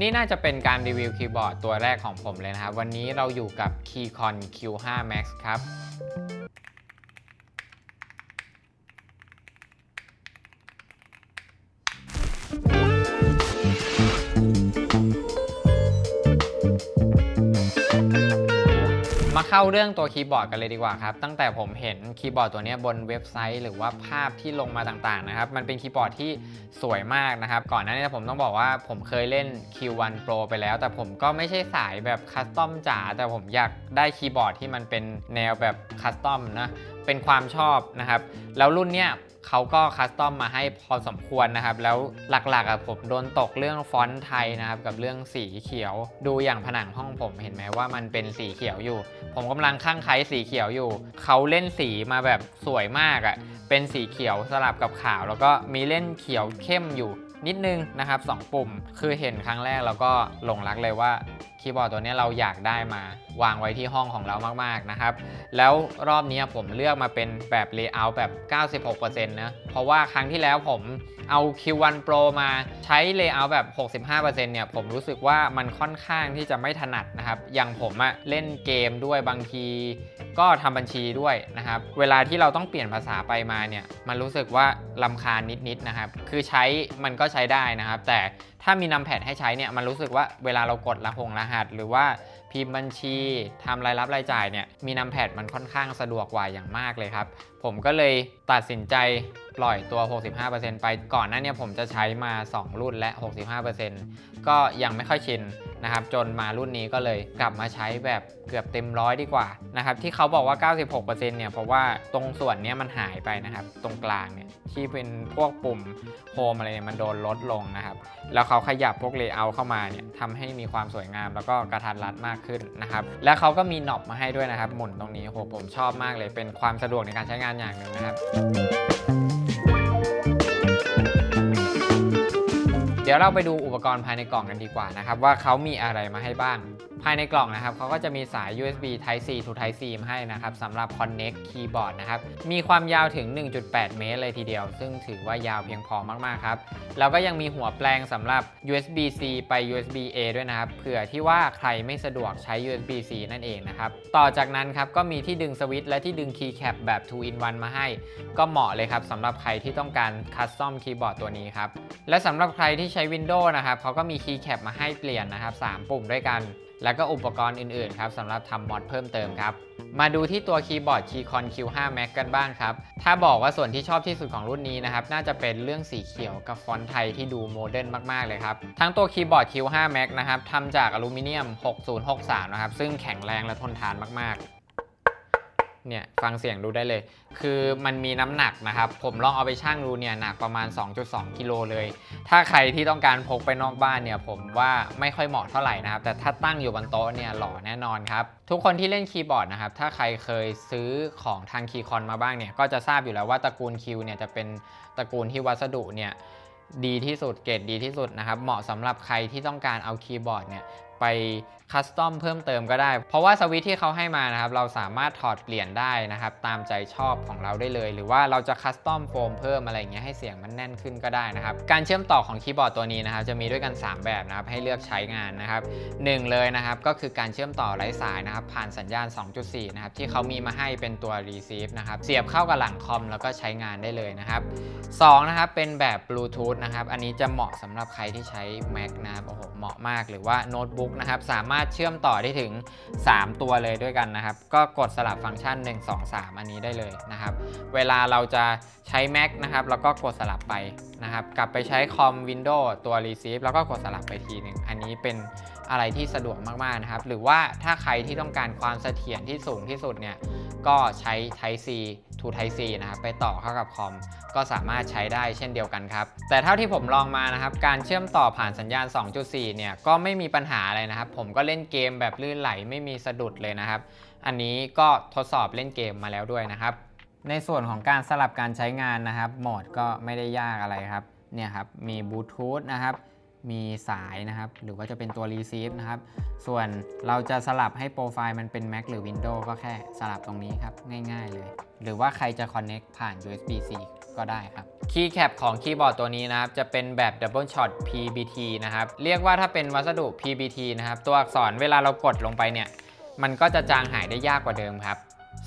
นี่น่าจะเป็นการรีวิวคีย์บอร์ดตัวแรกของผมเลยนะครับ วันนี้เราอยู่กับ Keycon Q5 Max ครับ มาเข้าเรื่องตัวคีย์บอร์ดกันเลยดีกว่าครับ ตั้งแต่ผมเห็นคีย์บอร์ดตัวนี้บนเว็บไซต์ หรือว่าภาพที่ลงมาต่างๆนะครับ มันเป็นคีย์บอร์ดที่สวยมากนะครับ ก่อนหน้านี้ผมต้องบอกว่าผมเคยเล่น Q1 Pro ไปแล้ว แต่ผมก็ไม่ใช่สายแบบคัสตอมจ๋า แต่ผมอยากได้คีย์บอร์ดที่มันเป็นแนวแบบคัสตอมนะ เป็นความชอบนะครับ แล้วรุ่นเนี้ย เขาก็คัสตอมมาให้พอสมควรนะครับ แล้วหลักๆอะผมโดนตกเรื่องฟอนต์ไทยนะครับ กับเรื่องสีเขียว ดูอย่างผนังห้องผมเห็นไหมว่ามันเป็นสีเขียวอยู่ ผมกำลังข้างไคล้สีเขียวอยู่ เขาเล่นสีมาแบบสวยมากอะ่ะเป็นสีเขียวสลับกับขาว แล้วก็มีเล่นเขียวเข้มอยู่ นิดนึงนะครับสองปุ่ม คือเห็นครั้งแรกแล้วก็หลงรักเลยว่าคีย์บอร์ดตัวนี้เราอยากได้มาวางไว้ที่ห้องของเรามากๆนะครับ แล้วรอบนี้ผมเลือกมาเป็นแบบเลเยอร์แบบ 96%นะ เพราะว่าครั้งที่แล้วผม เอา Q1 Pro มาใช้เลเยอร์แบบ 65%เนี่ยผมรู้สึกว่ามันค่อนข้างที่จะไม่ถนัดนะครับ อย่างผมอะเล่นเกมด้วยบางที ก็ทำบัญชีด้วยนะครับ เวลาที่เราต้องเปลี่ยนภาษาไปมาเนี่ยมันรู้สึกว่าลำคาญนิดๆนะครับ คือใช้มันก็ใช้ได้นะครับ แต่ถ้ามีนำแพดให้ใช้เนี่ยมันรู้สึกว่าเวลาเรากดรหงรหัส หรือว่าพิมพ์บัญชีทำรายรับรายจ่ายเนี่ยมีนำแพดมันค่อนข้างสะดวกกว่าอย่างมากเลยครับ ผมก็เลยตัดสินใจ ปล่อยตัว 65%ไปก่อนหน้านี้ผมจะใช้มา 2 รุ่นและ 65%ก็ยังไม่ค่อยชินนะครับจนมารุ่นนี้ก็เลยกลับมาใช้แบบเกือบเต็มร้อยดีกว่านะครับที่เขาบอกว่า 96%เนี่ยเพราะว่าตรงส่วนนี้มันหายไปนะครับ ตรงกลางเนี่ยที่เป็นพวกปุ่มโฮมอะไรเนี่ยมันโดนลดลงนะครับ แล้วเขาขยับพวกเลเยอร์เข้ามาเนี่ยทำให้มีความสวยงามแล้วก็กระทัดรัดมากขึ้นนะครับ และเขาก็มีหนอบมาให้ด้วยนะครับ หมุนตรงนี้โหผมชอบมากเลยเป็นความสะดวกในการใช้งานอย่างหนึ่งนะครับ เดี๋ยวเราไปดูอุปกรณ์ภายในกล่องกันดีกว่านะครับว่าเขามีอะไรมาให้บ้าง ภายในกล่องนะครับเขาก็จะมีสาย USB Type C to Type C มาให้นะครับสำหรับ Connect Keyboard นะครับ มีความยาวถึง 1.8 เมตรเลยทีเดียว ซึ่งถือว่ายาวเพียงพอมากๆครับ แล้วก็ยังมีหัวแปลงสำหรับ USB C ไป USB A ด้วยนะครับ เผื่อที่ว่าใครไม่สะดวกใช้ USB C นั่นเองนะครับ ต่อจากนั้นครับก็มีที่ดึงสวิตช์และที่ดึง Keycap แบบ 2 in 1 มาให้ ก็เหมาะเลยครับสำหรับใครที่ต้องการคัสตอมคีย์บอร์ดตัวนี้ครับ และสำหรับใครที่ใช้ Windows นะครับเขาก็มี Keycap มาให้เปลี่ยนนะครับ3ปุ่มด้วยกัน แล้วก็อุปกรณ์อื่นๆครับสำหรับทำมอดเพิ่มเติมครับ มาดูที่ตัวคีย์บอร์ด Keycon Q5 Max กันบ้างครับ ถ้าบอกว่าส่วนที่ชอบที่สุดของรุ่นนี้นะครับ น่าจะเป็นเรื่องสีเขียวกับฟอนต์ไทยที่ดูโมเดิร์นมากๆเลยครับ ทั้งตัวคีย์บอร์ด Q5 Max นะครับทำจากอลูมิเนียม 6063 นะครับ ซึ่งแข็งแรงและทนทานมากๆ เนี่ยฟังเสียงดูได้เลย คือมันมีน้ำหนักนะครับ ผมลองเอาไปชั่งดูเนี่ยหนักประมาณ 2.2 กิโลเลย ถ้าใครที่ต้องการพกไปนอกบ้านเนี่ยผมว่าไม่ค่อยเหมาะเท่าไหร่นะครับ แต่ถ้าตั้งอยู่บนโต๊ะเนี่ยหล่อแน่นอนครับ ทุกคนที่เล่นคีย์บอร์ดนะครับ ถ้าใครเคยซื้อของทางคีย์คอนมาบ้างเนี่ยก็จะทราบอยู่แล้วว่าตระกูลคิวเนี่ยจะเป็นตระกูลที่วัสดุเนี่ยดีที่สุดเกรดดีที่สุดนะครับ เหมาะสำหรับใครที่ต้องการเอาคีย์บอร์ดเนี่ย ไปคัสตอมเพิ่มเติมก็ได้ เพราะว่าสวิตที่เขาให้มานะครับ เราสามารถถอดเปลี่ยนได้นะครับ ตามใจชอบของเราได้เลย หรือว่าเราจะคัสตอมโฟมเพิ่มอะไรเงี้ยให้เสียงมันแน่นขึ้นก็ได้นะครับ การเชื่อมต่อของคีย์บอร์ดตัวนี้นะครับ จะมีด้วยกัน 3 แบบนะครับ ให้เลือกใช้งานนะครับหนึ่งเลยนะครับ ก็คือการเชื่อมต่อไร้สายนะครับ ผ่านสัญญาณ 2.4 นะครับ ที่เขามีมาให้เป็นตัว receive นะครับ เสียบเข้ากับหลังคอมแล้วก็ใช้งานได้เลยนะครับ2นะครับ เป็นแบบบลูทูธนะครับ อันนี้จะเหมาะสำหรับใครที่ใช้ Mac นะครับ โอ้โห เหมาะมาก หรือว่าโน้ตบุ๊กนะครับ สามารถเชื่อมต่อได้ถึง 3 ตัวเลยด้วยกันนะครับ ก็กดสลับฟังก์ชัน 1 2 3 อันนี้ได้เลยนะครับ เวลาเราจะใช้ Mac นะครับแล้วก็กดสลับไปนะครับ กลับไปใช้คอม Windows ตัว Receive แล้วก็กดสลับไปทีหนึ่งอันนี้เป็นอะไรที่สะดวกมาก ๆ นะครับ หรือว่าถ้าใครที่ต้องการความเสถียรที่สูงที่สุดเนี่ย ก็ใช้ Type C to Type C นะครับ ไปต่อเข้ากับคอม ก็สามารถใช้ได้เช่นเดียวกันครับ แต่เท่าที่ผมลองมานะครับ การเชื่อมต่อผ่านสัญญาณ 2.4 เนี่ย ก็ไม่มีปัญหาอะไรนะครับ ผมก็เล่นเกมแบบลื่นไหลไม่มีสะดุดเลยนะครับ อันนี้ก็ทดสอบเล่นเกมมาแล้วด้วยนะครับ ในส่วนของการสลับการใช้งานนะครับโหมดก็ไม่ได้ยากอะไรครับเนี่ยครับมีบลูทูธนะครับ มีสายนะครับ หรือว่าจะเป็นตัว receive นะครับ ส่วนเราจะสลับให้โปรไฟล์มันเป็น Mac หรือ Windows ก็แค่สลับตรงนี้ครับ ง่ายๆเลย หรือว่าใครจะ connect ผ่าน USB-C ก็ได้ครับ คีย์แคปของคีย์บอร์ดตัวนี้นะครับ จะเป็นแบบ Double Shot PBT นะครับ เรียกว่าถ้าเป็นวัสดุ PBT นะครับ ตัวอักษรเวลาเรากดลงไปเนี่ย มันก็จะจางหายได้ยากกว่าเดิมครับ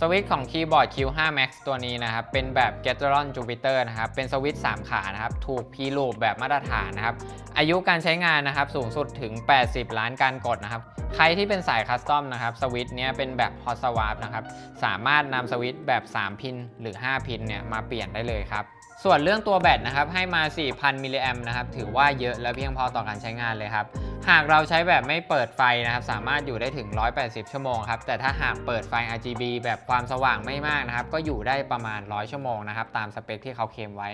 สวิตช์ของคีย์บอร์ด Q5 Max ตัวนี้นะครับ เป็นแบบ g a t r o n Jupiter นะครับ เป็นสวิตช์3ขานะครับ ถูก P loop แบบมาตรฐานนะครับ อายุการใช้งานนะครับ สูงสุดถึง 80 ล้านการกดนะครับ ใครที่เป็นสายคัสตอมนะครับ สวิตช์เนี้ยเป็นแบบ Hot Swap นะครับ สามารถนำสวิตช์แบบ 3 พิน หรือ 5 พินเนี่ยมาเปลี่ยนได้เลยครับส่วนเรื่องตัวแบตนะครับให้มา 4,000 มิลลิแอมนะครับถือว่าเยอะและเพียงพอต่อการใช้งานเลยครับ หากเราใช้แบบไม่เปิดไฟนะครับ สามารถอยู่ได้ถึง 180 ชั่วโมงครับ แต่ถ้าหากเปิดไฟ RGB แบบความสว่างไม่มากนะครับ ก็อยู่ได้ประมาณ 100 ชั่วโมงนะครับ ตามสเปคที่เขาเคลมไว้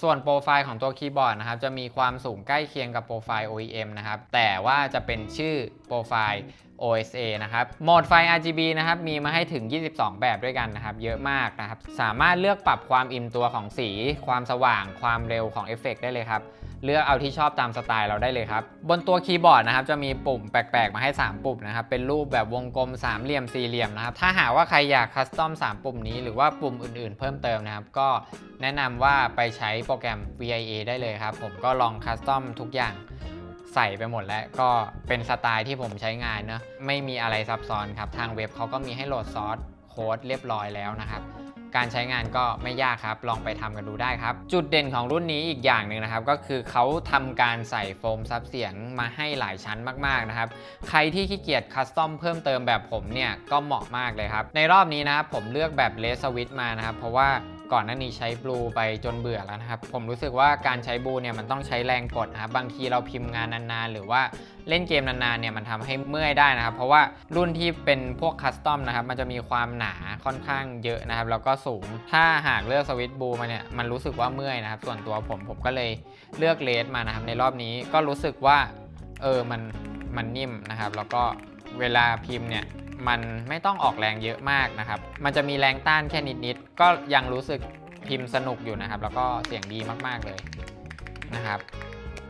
ส่วนโปรไฟล์ของตัวคีย์บอร์ดนะครับจะมีความสูงใกล้เคียงกับโปรไฟล์ OEM นะครับแต่ว่าจะเป็นชื่อโปรไฟล์ OSA นะครับโหมดไฟ RGB นะครับมีมาให้ถึง 22 แบบด้วยกันนะครับเยอะมากนะครับสามารถเลือกปรับความอิ่มตัวของสี ความสว่าง ความเร็วของเอฟเฟกต์ได้เลยครับ เลือกเอาที่ชอบตามสไตล์เราได้เลยครับ บนตัวคีย์บอร์ดนะครับจะมีปุ่มแปลกๆ มาให้ 3 ปุ่มนะครับ เป็นรูปแบบวงกลมสามเหลี่ยมสี่เหลี่ยมนะครับ ถ้าหากว่าใครอยากคัสตอม 3 ปุ่มนี้หรือว่าปุ่มอื่นๆ เพิ่มเติมนะครับ ก็แนะนำว่าไปใช้โปรแกรม VIA ได้เลยครับ ผมก็ลองคัสตอมทุกอย่างใส่ไปหมดแล้วก็เป็นสไตล์ที่ผมใช้งานเนอะไม่มีอะไรซับซ้อนครับ ทางเว็บเขาก็มีให้โหลดซอสโค้ดเรียบร้อยแล้วนะครับ การใช้งานก็ไม่ยากครับ ลองไปทำกันดูได้ครับ จุดเด่นของรุ่นนี้อีกอย่างหนึ่งนะครับ ก็คือเขาทำการใส่โฟมซับเสียงมาให้หลายชั้นมาก ๆ นะครับ ใครที่ขี้เกียจคัสตอมเพิ่มเติมแบบผมเนี่ยก็เหมาะมากเลยครับ ในรอบนี้นะครับผมเลือกแบบเลสวิตมานะครับ เพราะว่า ก่อนหน้านี้ใช้บลูไปจนเบื่อแล้วนะครับ ผมรู้สึกว่าการใช้บลูเนี่ยมันต้องใช้แรงกดนะครับ บางทีเราพิมพ์งานนานๆ หรือว่าเล่นเกมนานๆเนี่ยมันทำให้เมื่อยได้นะครับ เพราะว่ารุ่นที่เป็นพวกคัสตอมนะครับ มันจะมีความหนาค่อนข้างเยอะนะครับ แล้วก็สูง ถ้าหากเลือกสวิตช์บลูมาเนี่ยมันรู้สึกว่าเมื่อยนะครับ ส่วนตัวผมผมก็เลยเลือกเลสมานะครับ ในรอบนี้ก็รู้สึกว่าเออมันมันนิ่มนะครับ แล้วก็เวลาพิมพ์เนี่ย มันไม่ต้องออกแรงเยอะมากนะครับ มันจะมีแรงต้านแค่นิดๆก็ยังรู้สึกพิมพ์สนุกอยู่นะครับ แล้วก็เสียงดีมากๆเลยนะครับ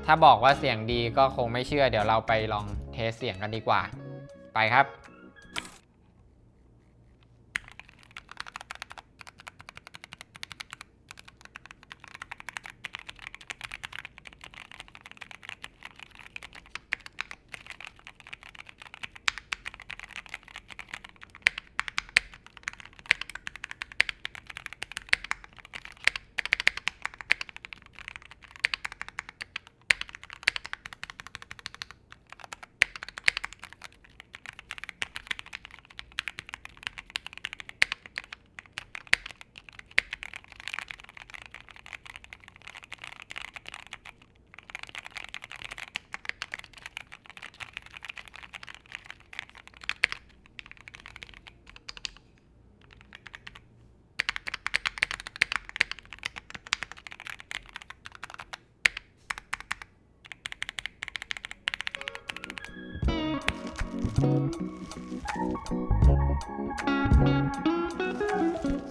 ถ้าบอกว่าเสียงดีก็คงไม่เชื่อ เดี๋ยวเราไปลองเทสเสียงกันดีกว่า ไปครับ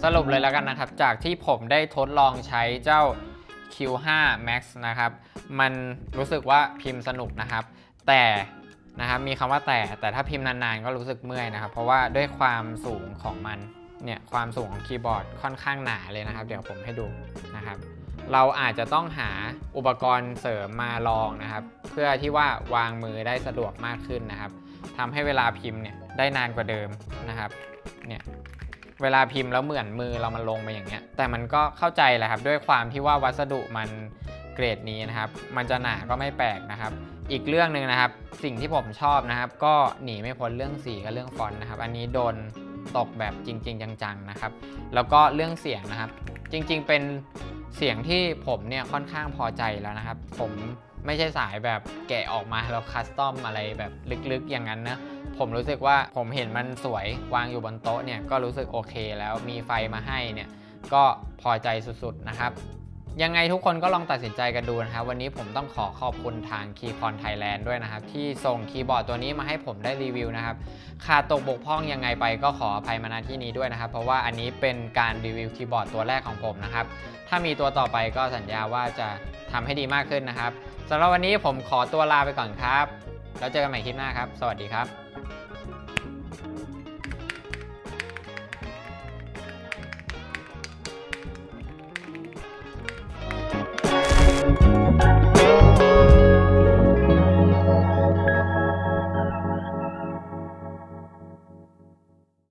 สรุปเลยแล้วกันนะครับ จากที่ผมได้ทดลองใช้เจ้า Q5 Max นะครับ มันรู้สึกว่าพิมพ์สนุกนะครับ แต่นะครับมีคำว่าแต่แต่ถ้าพิมพ์นานๆ ก็รู้สึกเมื่อยนะครับ เพราะว่าด้วยความสูงของมันเนี่ยความสูงของคีย์บอร์ดค่อนข้างหนาเลยนะครับ เดี๋ยวผมให้ดูนะครับ เราอาจจะต้องหาอุปกรณ์เสริมมาลองนะครับ เพื่อที่ว่าวางมือได้สะดวกมากขึ้นนะครับ ทำให้เวลาพิมพ์เนี่ยได้นานกว่าเดิมนะครับเนี่ยเวลาพิมพ์แล้วเหมือนมือเรามันลงมาอย่างเงี้ย แต่มันก็เข้าใจแหละครับ ด้วยความที่ว่าวัสดุมันเกรดนี้นะครับ มันจะหนาก็ไม่แปลกนะครับ อีกเรื่องหนึ่งนะครับ สิ่งที่ผมชอบนะครับ ก็หนีไม่พ้นเรื่องสีกับเรื่องฟอนต์นะครับ อันนี้โดนตกแบบจริง ๆ จังๆนะครับ แล้วก็เรื่องเสียงนะครับ จริงๆเป็นเสียงที่ผมเนี่ยค่อนข้างพอใจแล้วนะครับ ผม ไม่ใช่สายแบบแกะออกมาแล้วคัสตอมอะไรแบบลึกๆอย่างนั้นนะผมรู้สึกว่าผมเห็นมันสวยวางอยู่บนโต๊ะเนี่ยก็รู้สึกโอเคแล้วมีไฟมาให้เนี่ยก็พอใจสุดๆนะครับ ยังไงทุกคนก็ลองตัดสินใจกันดูนะครับ วันนี้ผมต้องขอขอบคุณทาง Keycon Thailand ด้วยนะครับ ที่ส่งคีย์บอร์ดตัวนี้มาให้ผมได้รีวิวนะครับขาดตกบกพร่องยังไงไปก็ขออภัยมาณที่นี้ด้วยนะครับ เพราะว่าอันนี้เป็นการรีวิวคีย์บอร์ดตัวแรกของผมนะครับ ถ้ามีตัวต่อไปก็สัญญาว่าจะทำให้ดีมากขึ้นนะครับสำหรับวันนี้ผมขอตัวลาไปก่อนครับ แล้วเจอกันใหม่คลิปหน้าครับ สวัสดีครับ